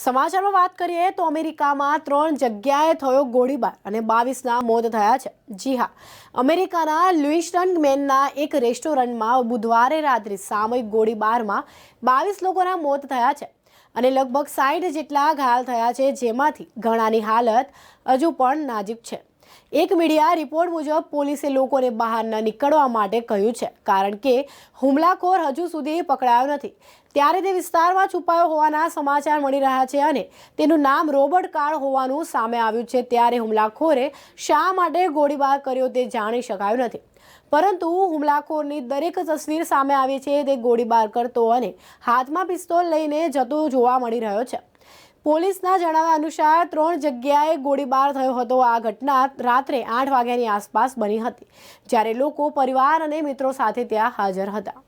સમાચારમાં વાત કરીએ તો અમેરિકામાં ત્રણ જગ્યાએ થયો ગોળીબાર અને બાવીસના મોત થયા છે. જી હા, અમેરિકાના લ્યુઇસ્ટન મેનના એક રેસ્ટોરન્ટમાં બુધવારે રાત્રે સામૂહિક ગોળીબારમાં બાવીસ લોકોના મોત થયા છે અને લગભગ સાઠ જેટલા ઘાયલ થયા છે, જેમાંથી ઘણાની હાલત હજુ પણ નાજુક છે. એક મીડિયા રિપોર્ટ મુજબ પોલીસે લોકોને બહાર ન નીકળવા માટે કહ્યું છે, કારણ કે હુમલાખોર હજુ સુધી પકડાયો નથી. ત્યારે તે વિસ્તારમાં છુપાયો હોવાના સમાચાર મળી રહ્યા છે અને તેનું નામ રોબર્ટ કાર્ડ હોવાનું સામે આવ્યું છે. ત્યારે હુમલાખોરે શા માટે ગોળીબાર કર્યો તે જાણી શકાયું નથી. પરંતુ હુમલાખોરની દરેક તસવીર સામે આવી છે. તે ગોળીબાર કરતો અને હાથમાં પિસ્તોલ લઈને જતો જોવા મળી રહ્યો છે. પોલીસના જણાવ્યા અનુસાર ત્રણ જગ્યાએ ગોળીબાર થયો હતો. આ ઘટના રાત્રે આઠ વાગ્યાની આસપાસ બની હતી, જ્યારે લોકો પરિવાર અને મિત્રો સાથે ત્યાં હાજર હતા.